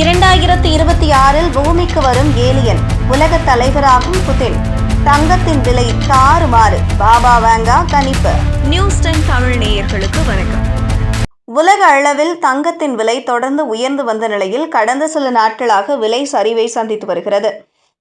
இரண்டாயிரத்தி இருபத்தி ஆறில் பூமிக்கு வரும் ஏலியன் உலக தலைவராகும் புதின். தங்கத்தின் விலை தாறுமாறு பாபா வாங்கா கணிப்பு. நியூஸ் டென் தமிழ் நேயர்களுக்கு வணக்கம். உலக அளவில் தங்கத்தின் விலை தொடர்ந்து உயர்ந்து வந்த நிலையில் கடந்த சில நாட்களாக விலை சரிவை சந்தித்து வருகிறது.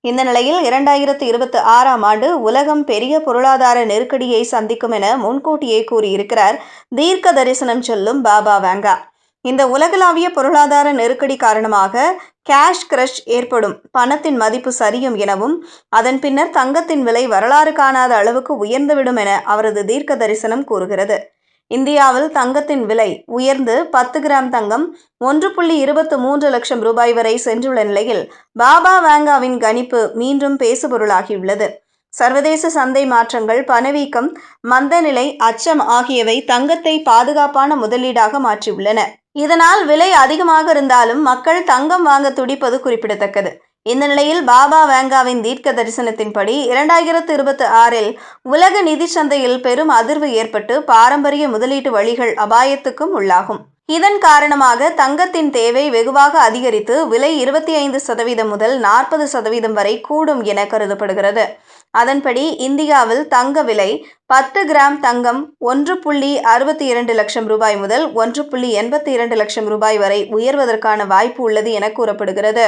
இந்த நிலையில் இரண்டாயிரத்தி இருபத்தி ஆறாம் ஆண்டு உலகம் பெரிய பொருளாதார நெருக்கடியை சந்திக்கும் என முன்கூட்டியே கூறியிருக்கிறார் தீர்க்க தரிசனம் சொல்லும் பாபா வாங்கா. இந்த உலகளாவிய பொருளாதார நெருக்கடி காரணமாக கேஷ் கிரஷ் ஏற்படும். பணத்தின் மதிப்பு சரியும் எனவும் அதன் பின்னர் தங்கத்தின் விலை வரலாறு காணாத அளவுக்கு உயர்ந்துவிடும் என அவரது தீர்க்க தரிசனம் கூறுகிறது. இந்தியாவில் தங்கத்தின் விலை உயர்ந்து பத்து கிராம் தங்கம் ஒன்று புள்ளி இருபத்து மூன்று லட்சம் ரூபாய் வரை சென்றுள்ள நிலையில் பாபா வேங்காவின் கணிப்பு மீண்டும் பேசுபொருளாகியுள்ளது. சர்வதேச சந்தை மாற்றங்கள் பணவீக்கம் மந்தநிலை அச்சம் ஆகியவை தங்கத்தை பாதுகாப்பான முதலீடாக மாற்றியுள்ளன. இதனால் விலை அதிகமாக இருந்தாலும் மக்கள் தங்கம் வாங்க துடிப்பது குறிப்பிடத்தக்கது. இந்த நிலையில் பாபா வேங்காவின் தீர்க்க தரிசனத்தின்படி இரண்டாயிரத்து இருபத்தி ஆறில் உலக நிதி சந்தையில் பெரும் அதிர்வு ஏற்பட்டு பாரம்பரிய முதலீட்டு வழிகள் அபாயத்துக்கும் உள்ளாகும். இதன் காரணமாக தங்கத்தின் தேவை வெகுவாக அதிகரித்து விலை இருபத்தி ஐந்து சதவீதம் முதல் நாற்பது சதவீதம் வரை கூடும் என கருதப்படுகிறது. அதன்படி இந்தியாவில் தங்க விலை பத்து கிராம் தங்கம் ஒன்று புள்ளி அறுபத்தி இரண்டு லட்சம் ரூபாய் முதல் ஒன்று புள்ளி எண்பத்தி இரண்டு லட்சம் ரூபாய் வரை உயர்வதற்கான வாய்ப்பு உள்ளது என கூறப்படுகிறது.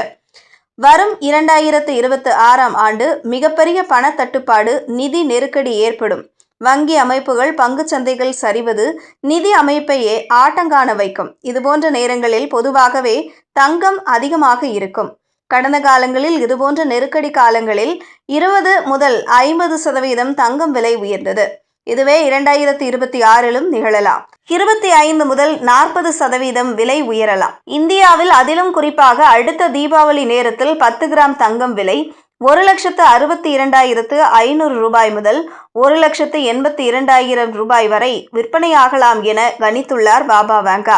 வரும் இரண்டாயிரத்து இருபத்தி ஆறாம் ஆண்டு மிகப்பெரிய பணத்தட்டுப்பாடு நிதி நெருக்கடி ஏற்படும். வங்கி அமைப்புகள் பங்குச் சந்தைகள் சரிவது நிதி அமைப்பையே ஆட்டங்காண வைக்கும். இதுபோன்ற நேரங்களில் பொதுவாகவே தங்கம் அதிகமாக இருக்கும். கடந்த காலங்களில் இதுபோன்ற நெருக்கடி காலங்களில் இருபது முதல் ஐம்பது சதவீதம் தங்கம் விலை உயர்ந்தது. இதுவே இரண்டாயிரத்தி இருபத்தி ஆறிலும் நிகழலாம். இருபத்தி ஐந்து முதல் நாற்பது சதவீதம் விலை உயரலாம். இந்தியாவில் அதிலும் குறிப்பாக அடுத்த தீபாவளி நேரத்தில் பத்து கிராம் தங்கம் விலை ஒரு லட்சத்து அறுபத்தி இரண்டாயிரத்து ஐநூறு ரூபாய் முதல் ஒரு லட்சத்து எண்பத்தி இரண்டாயிரம் ரூபாய் வரை விற்பனையாகலாம் என கணித்துள்ளார் பாபா வாங்கா.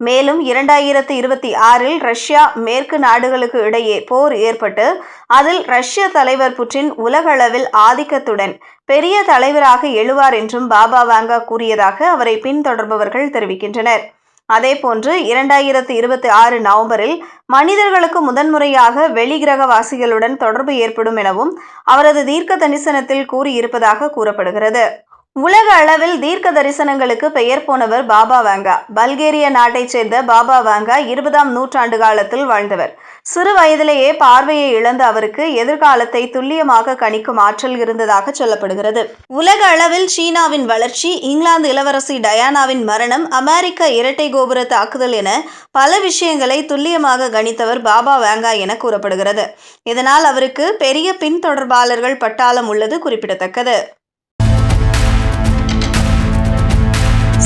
மேலும் இரண்டாயிரத்தி இருபத்தி ஆறில் ரஷ்யா மேற்கு நாடுகளுக்கு இடையே போர் ஏற்பட்டு அதில் ரஷ்ய தலைவர் புட்டின் உலகளவில் ஆதிக்கத்துடன் பெரிய தலைவராக எழுவார் என்றும் பாபா வாங்கா கூறியதாக அவரை பின்தொடர்பவர்கள் தெரிவிக்கின்றனர். அதேபோன்று இரண்டாயிரத்தி இருபத்தி ஆறு நவம்பரில் மனிதர்களுக்கு முதன்முறையாக வெளிகிரகவாசிகளுடன் தொடர்பு ஏற்படும் எனவும் அவரது தீர்க்க தரிசனத்தில் கூறியிருப்பதாக கூறப்படுகிறது. உலக அளவில் தீர்க்க தரிசனங்களுக்கு பெயர் போனவர் பாபா வாங்கா. பல்கேரிய நாட்டைச் சேர்ந்த பாபா வாங்கா இருபதாம் நூற்றாண்டு காலத்தில் வாழ்ந்தவர். சிறு வயதிலேயே பார்வையை இழந்த அவருக்கு எதிர்காலத்தை துல்லியமாக கணிக்கும் ஆற்றல் இருந்ததாக சொல்லப்படுகிறது. உலக அளவில் சீனாவின் வளர்ச்சி இங்கிலாந்து இளவரசி டயானாவின் மரணம் அமெரிக்க இரட்டை கோபுர தாக்குதல் என பல விஷயங்களை துல்லியமாக கணித்தவர் பாபா வாங்கா என கூறப்படுகிறது. இதனால் அவருக்கு பெரிய பின்தொடர்பாளர்கள் பட்டாளம் உள்ளது குறிப்பிடத்தக்கது.